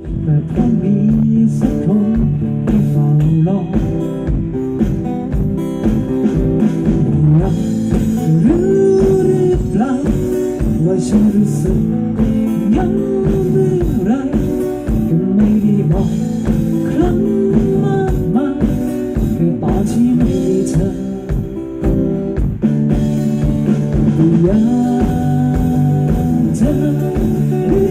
แต่ต้มีสักคนที่เฝ้ารอรักรู้หรือเปล่าว่าฉันรู้สึกยังไรก็ไม่ได้บอกครั้งมากมายแค่ตอนที่มีเธออยกเธอ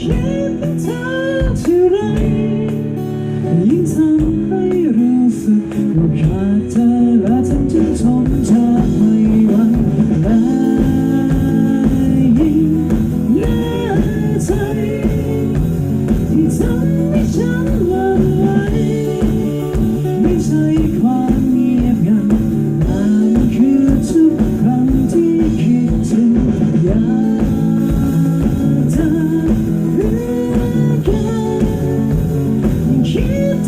Hypnotized